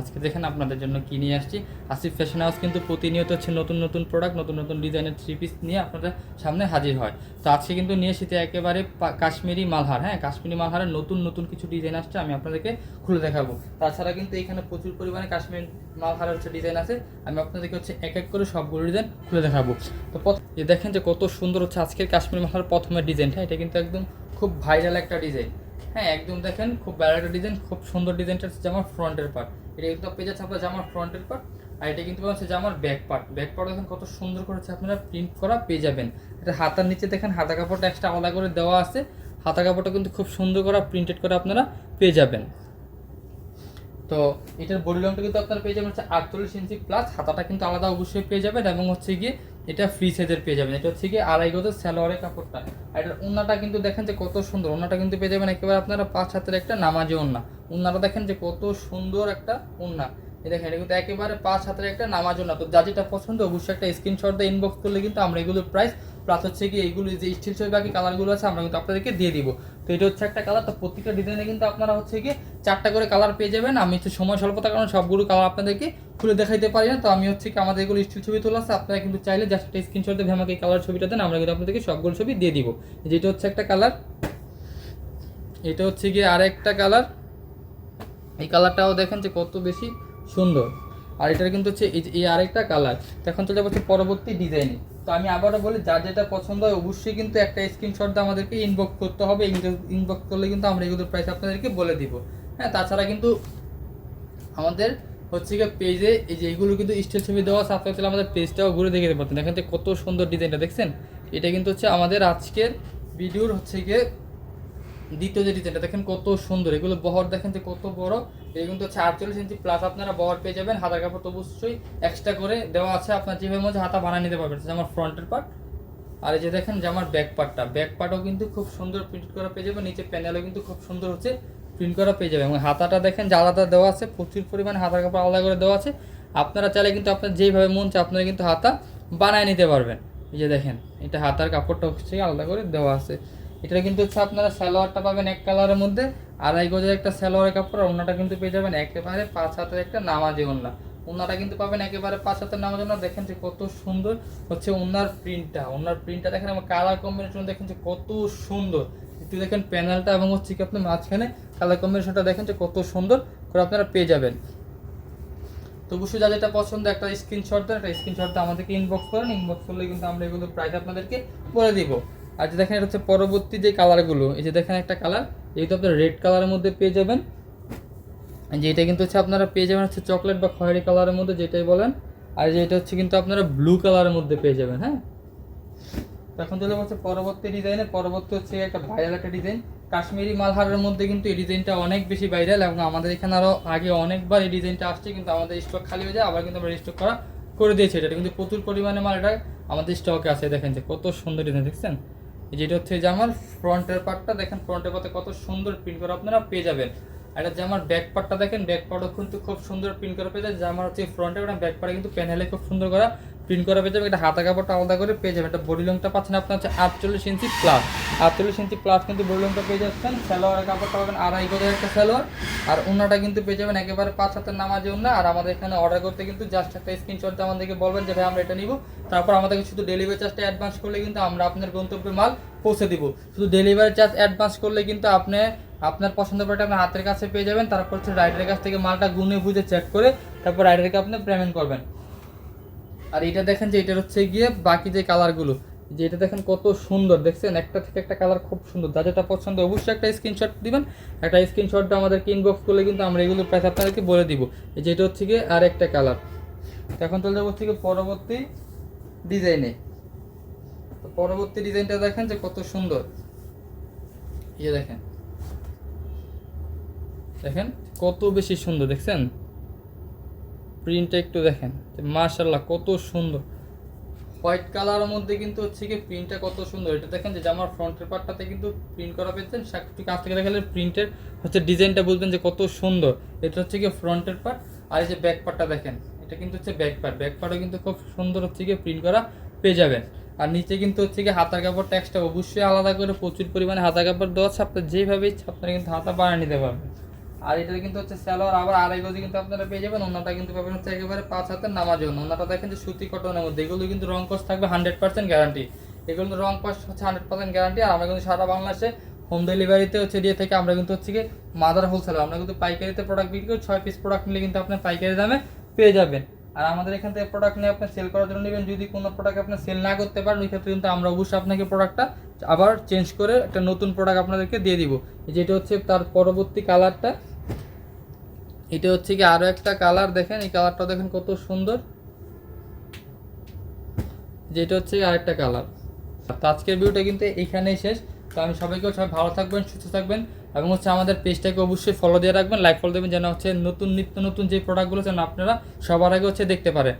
আজকে দেখেন আপনাদের জন্য কি নিয়ে আসছি। আসিফ ফ্যাশন হাউস কিন্তু প্রতিনিয়ত হচ্ছে নতুন নতুন প্রোডাক্ট নতুন নতুন ডিজাইনের থ্রি পিস নিয়ে আপনাদের সামনে হাজির হয়। তো আজকে কিন্তু নিয়ে এসেছি একেবারে কাশ্মীরি মালহার হ্যাঁ? কাশ্মীরি মালহারের নতুন নতুন কিছু ডিজাইন আসছে, আমি আপনাদেরকে খুলে দেখাবো। তাছাড়া কিন্তু এখানে প্রচুর পরিমাণে কাশ্মীর মালহারের হচ্ছে ডিজাইন আছে। আমি আপনাদেরকে হচ্ছে এক এক করে সবগুলো ডিজাইন খুলে দেখাবো। তো যে দেখেন যে কত সুন্দর হচ্ছে আজকের কাশ্মীর মালহার প্রথমের ডিজাইনটা এটা কিন্তু একদম খুব ভাইরাল একটা ডিজাইন হ্যাঁ? একদম দেখেন খুব ভাইরাল একটা ডিজাইন খুব সুন্দর ডিজাইনটা হচ্ছে জামার ফ্রন্টের পার্ট এটা কিন্তু পেয়ে যাচ্ছে আপনার জামার ফ্রন্টের পার্ট আর এটা কিন্তু হচ্ছে জামার ব্যাক পার্ট ব্যাক পার্ট দেখেন কত সুন্দর করে হচ্ছে আপনারা প্রিন্ট করা পেয়ে যাবেন। এটা হাতার নিচে দেখেন, হাতা কাপড়টা এক্সট্রা আলাদা করে দেওয়া আছে। হাতা কাপড়টা কিন্তু খুব সুন্দর করে প্রিন্টেড করে আপনারা পেয়ে যাবেন। তো এটার বডি লংটা কিন্তু আপনারা পেয়ে যাবেন হচ্ছে আটচল্লিশ ইঞ্চি প্লাস হাতাটা কিন্তু আলাদা অবশ্যই পেয়ে যাবেন এবং হচ্ছে গিয়ে এটা ফ্রি সাইজের পেয়ে যাবেন। এটা হচ্ছে গিয়ে আড়াই গজের সালোয়ারের কাপড়টা। আর এটার ওনাটা কিন্তু দেখেন যে কত সুন্দর। ওন্নাটা কিন্তু পেয়ে যাবেন একেবারে আপনারা পাঁচ হাতের একটা নামাজি ওন্না। ওন্নাটা দেখেন যে কত সুন্দর একটা ওন্না এই দেখেন, এটা কিন্তু একেবারে পাঁচ হাতের একটা নামাজ ওন্না তো যা যেটা পছন্দ, অবশ্যই একটা স্ক্রিনশট দিয়ে ইনবক্স করলে কিন্তু আমরা এগুলোর প্রাইস প্লাস হচ্ছে কি এইগুলো যে স্টিল ছবি বাকি কালারগুলো আছে, আমরা কিন্তু আপনাদেরকে দিয়ে দিব। তো এটা হচ্ছে একটা কালার তো প্রত্যেকটা ডিজাইনে কিন্তু আপনারা হচ্ছে কি চারটা করে কালার পেয়ে যাবেন। আমি হচ্ছে সময় স্বল্পতার কারণে সবগুলো কালার আপনাদেরকে খুলে দেখাইতে পারি না। তো আমি হচ্ছে কি আমাদের এগুলো স্টিল ছবি তোলা আছে, আপনারা কিন্তু চাইলে জাস্ট একটা স্ক্রিনশট দিয়ে আমাকে এই কালার ছবিটা দেন, আমরা কিন্তু আপনাদেরকে সবগুলো ছবি দিয়ে দিব। যেটা হচ্ছে একটা কালার এটা হচ্ছে গিয়ে আরেকটা কালার এই কালারটাও দেখেন যে কত বেশি সুন্দর। আর এটার কিন্তু হচ্ছে এই আরেকটা কালার। এখন চলে যাচ্ছে পরবর্তী ডিজাইনে তো আমি আবারও বলি, যার যেটা পছন্দ হয় অবশ্যই কিন্তু একটা স্ক্রিনশট দিয়ে আমাদেরকে ইনবক্স করতে হবে। ইনবক্স করলে কিন্তু আমরা এগুলোর প্রাইস আপনাদেরকে বলে দিব। হ্যাঁ তাছাড়া কিন্তু আমাদের হচ্ছে গিয়ে পেজে এই যে এইগুলো কিন্তু স্টিল ছবি দেওয়া আছে। আপনারা আমাদের পেজটাও ঘুরে দেখে পারতেন। দেখেন কত সুন্দর ডিজাইনটা দেখছেন? এটা কিন্তু হচ্ছে আমাদের আজকের ভিডিওর হচ্ছে গিয়ে দ্বিতীয় যে ডিজাইনটা দেখেন কত সুন্দর। এগুলো বহর, দেখেন যে কত বড়। এই কিন্তু হচ্ছে আটচল্লিশ ইঞ্চি প্লাস আপনারা বহর পেয়ে যাবেন। হাতার কাপড় তো অবশ্যই এক্সট্রা করে দেওয়া আছে। আপনার যেভাবে মধ্যে হাতা বানিয়ে নিতে পারবেন। আমার ফ্রন্টের পার্ট আর এই যে দেখেন যে আমার ব্যাক পার্টটা ব্যাক পার্টও কিন্তু খুব সুন্দর প্রিন্ট করা পেয়ে যাবেন। নিচে প্যানেলও কিন্তু খুব সুন্দর হচ্ছে প্রিন্ট করা পেয়ে যাবে এবং হাতাটা দেখেন যে আলাদা দেওয়া আছে। প্রচুর পরিমাণে হাতার কাপড় আলাদা করে দেওয়া আছে। আপনারা চাইলে কিন্তু আপনার যেইভাবে মন চায় আপনারা কিন্তু হাতা বানায় নিতে পারবেন। এই যে দেখেন, এটা হাতার কাপড়টা হচ্ছে আলাদা করে দেওয়া আছে। এটা কিন্তু হচ্ছে আপনারা সালোয়ারটা পাবেন এক কালারের মধ্যে, আড়াই গজের একটা সালোয়ারের কাপড়, আর ওনাটা কিন্তু পেয়ে যাবেন একেবারে পাঁচ হাতের একটা নামাজি ওন্না। ওনাটা কিন্তু পাবেন একেবারে পাঁচ হাতের নামাজ ওন্না। দেখেন যে কত সুন্দর হচ্ছে ওনার প্রিন্টটা ওনার প্রিন্টটা দেখেন আমার কালার কম্বিনেশন দেখেন যে কত সুন্দর। একটু দেখেন প্যানেলটা এবং হচ্ছে কি আপনি মাঝখানে কালার কম্বিনেশনটা দেখেন যে কত সুন্দর করে আপনারা পেয়ে যাবেন। তো অবশ্যই যা যেটা পছন্দ একটা স্ক্রিনশট দেন, একটা স্ক্রিনশট দিয়ে আমাদেরকে ইনবক্স করেন। ইনবক্স করলে কিন্তু আমরা এগুলো প্রাইস আপনাদেরকে বলে দিব। আর যে দেখেন এটা হচ্ছে পরবর্তী যে কালারগুলো এই যে দেখেন একটা কালার এই তো আপনার রেড কালারের মধ্যে পেয়ে যাবেন যে এটা কিন্তু হচ্ছে আপনারা পেয়ে যাবেন হচ্ছে চকলেট বা খয়েরি কালারের মধ্যে, যেটাই বলেন, আর যে এটা হচ্ছে কিন্তু আপনারা ব্লু কালারের মধ্যে পেয়ে যাবেন হ্যাঁ? এখন চলে হচ্ছে পরবর্তী ডিজাইনে পরবর্তী হচ্ছে একটা ভাইরাল একটা ডিজাইন কাশ্মীরি মালহারের মধ্যে কিন্তু এই ডিজাইনটা অনেক বেশি ভাইরাল এবং আমাদের এখানে আরও আগে অনেকবার এই ডিজাইনটা আসছে, কিন্তু আমাদের স্টক খালি হয়ে যায়, আবার কিন্তু আমরা স্টক করা করে দিয়েছি, এটা কিন্তু প্রচুর পরিমাণে মাল, এটা আমাদের স্টকে আছে, দেখেন যে কত সুন্দর ডিজাইন দেখছেন? যেটা হচ্ছে যে আমার ফ্রন্টের পার্টটা, দেখেন ফ্রন্টের পথে কত সুন্দর প্রিন্ট করা আপনারা পেয়ে যাবেন। এটা যে আমার ব্যাক পার্টটা দেখেন ব্যাক পার্টও কিন্তু খুব সুন্দর প্রিন্ট করা পেয়ে যায় যে আমার হচ্ছে ফ্রন্টে ব্যাক পার্টে কিন্তু প্যানেলে খুব সুন্দর করা প্রিন্ট করা পেয়ে যাবে এটা হাতা কাপড়টা আলাদা করে পেয়ে যাবেন। এটা বডি লংটা পাচ্ছেন আপনার হচ্ছে আটচল্লিশ ইঞ্চি প্লাস আটচল্লিশ ইঞ্চি প্লাস কিন্তু বডি লংটা পেয়ে যাচ্ছেন। সালোয়ারের কাপড়টা পাবেন আড়াই গজের একটা সালোয়ার। আর ওনাটা কিন্তু পেয়ে যাবেন একেবারে পাঁচ হাতের নামাজে ওনা আর আমাদের এখানে অর্ডার করতে কিন্তু জাস্ট একটা স্ক্রিনশট আমাদেরকে বলবেন যে, ভাই, আমরা এটা নিব। তারপর আমাদেরকে শুধু ডেলিভারি চার্জটা অ্যাডভান্স করলে কিন্তু আমরা আপনার গন্তব্যে মাল পৌঁছে দিব। শুধু ডেলিভারি চার্জ অ্যাডভান্স করলে কিন্তু আপনি, আপনার পছন্দ প্রোডাক্ট আপনার হাতের কাছে পেয়ে যাবেন। তারপর হচ্ছে রাইডারের কাছ থেকে মালটা গুনে বুঝে চেক করে তারপর রাইডারকে আপনি পেমেন্ট করবেন। আর এটা দেখেন যে এটা হচ্ছে গিয়ে বাকি যে কালারগুলো, যে এটা দেখেন কত সুন্দর, দেখছেন? একটা থেকে একটা কালার খুব সুন্দর। যা যেটা পছন্দ, অবশ্যই একটা স্ক্রিনশট দিবেন। একটা স্ক্রিনশটটা আমাদেরকে ইনবক্স করলে কিন্তু আমরা এগুলো প্রাইস আপনাদেরকে বলে দিব। এই যে এটা হচ্ছে গিয়ে আর একটা কালার এখন চলে যাব হচ্ছে পরবর্তী ডিজাইনে পরবর্তী ডিজাইনটা দেখেন যে কত সুন্দর। ইয়ে দেখেন। দেখেন, কত বেশি সুন্দর, দেখছেন? প্রিন্টটা একটু দেখেন। মার্শাল্লাহ কত সুন্দর। হোয়াইট কালারের মধ্যে কিন্তু হচ্ছে কি প্রিন্টটা কত সুন্দর। এটা দেখেন যে আমার ফ্রন্টের পার্টটাতে কিন্তু প্রিন্ট করা পেয়েছেন। একটু কাছ থেকে দেখালে প্রিন্টের হচ্ছে ডিজাইনটা বুঝবেন যে কত সুন্দর। এটা হচ্ছে কি ফ্রন্টের পার্ট আর এই যে ব্যাক পার্টটা দেখেন, এটা কিন্তু হচ্ছে ব্যাক পার্ট ব্যাক পার্টও কিন্তু খুব সুন্দর হচ্ছে কি প্রিন্ট করা পেয়ে যাবেন। আর নিচে কিন্তু হচ্ছে কি হাতার কাপড়টা এক্সট্রা অবশ্যই আলাদা করে প্রচুর পরিমাণে হাতা কাপড় দেওয়া আছে। আপনার যেভাবে কিন্তু হাতা বানিয়ে নিতে পারবেন। আর এটা কিন্তু হচ্ছে স্যালোয়ার, আবার আড়াই গজি কিন্তু আপনারা পেয়ে যাবেন। ওনাটা কিন্তু পাবেন হচ্ছে একেবারে পাঁচ হাতের নামার জন্য। ওনাটা দেখেন যে সুতি কটনের মধ্যে। এগুলো কিন্তু রং কস থাকবে হান্ড্রেড পার্সেন্ট গ্যারান্টি এগুলো কিন্তু রং কস হচ্ছে হান্ড্রেড পার্সেন্ট গ্যারান্টি আর আমরা কিন্তু সারা বাংলাদেশে হোম ডেলিভারিতে হচ্ছে দিয়ে থেকে আমরা কিন্তু হচ্ছে কি মাদার হোলসেলার আমরা কিন্তু পাইকারিতে প্রোডাক্ট বিক্রি করি, ছয় পিস প্রোডাক্ট নিলে কিন্তু আপনার পাইকারি দামে পেয়ে যাবেন। আর আমাদের এখান থেকে প্রোডাক্ট নিয়ে আপনি সেল করার জন্য নেবেন। যদি কোনো প্রোডাক্ট আপনি সেল না করতে পারেন ওই ক্ষেত্রে কিন্তু আমরা অবশ্যই আপনাকে প্রোডাক্টটা আবার চেঞ্জ করে একটা নতুন প্রোডাক্ট আপনাদেরকে দিয়ে দিব। যেটা হচ্ছে তার পরবর্তী কালারটা এটা হচ্ছে কি আরও একটা কালার দেখেন, এই কালারটা দেখেন কত সুন্দর। যেটা হচ্ছে আরেকটা কালার তো আজকের ভিডিওটা কিন্তু এখানেই শেষ। তো আমি সবাইকে সবাই ভালো থাকবেন, সুস্থ থাকবেন এবং হচ্ছে আমাদের পেজটাকে অবশ্যই ফলো দিয়ে রাখবেন লাইক ফলো দেবেন যেন হচ্ছে নতুন নিত্য নতুন যে প্রোডাক্টগুলো যেন আপনারা সবার আগে হচ্ছে দেখতে পারেন।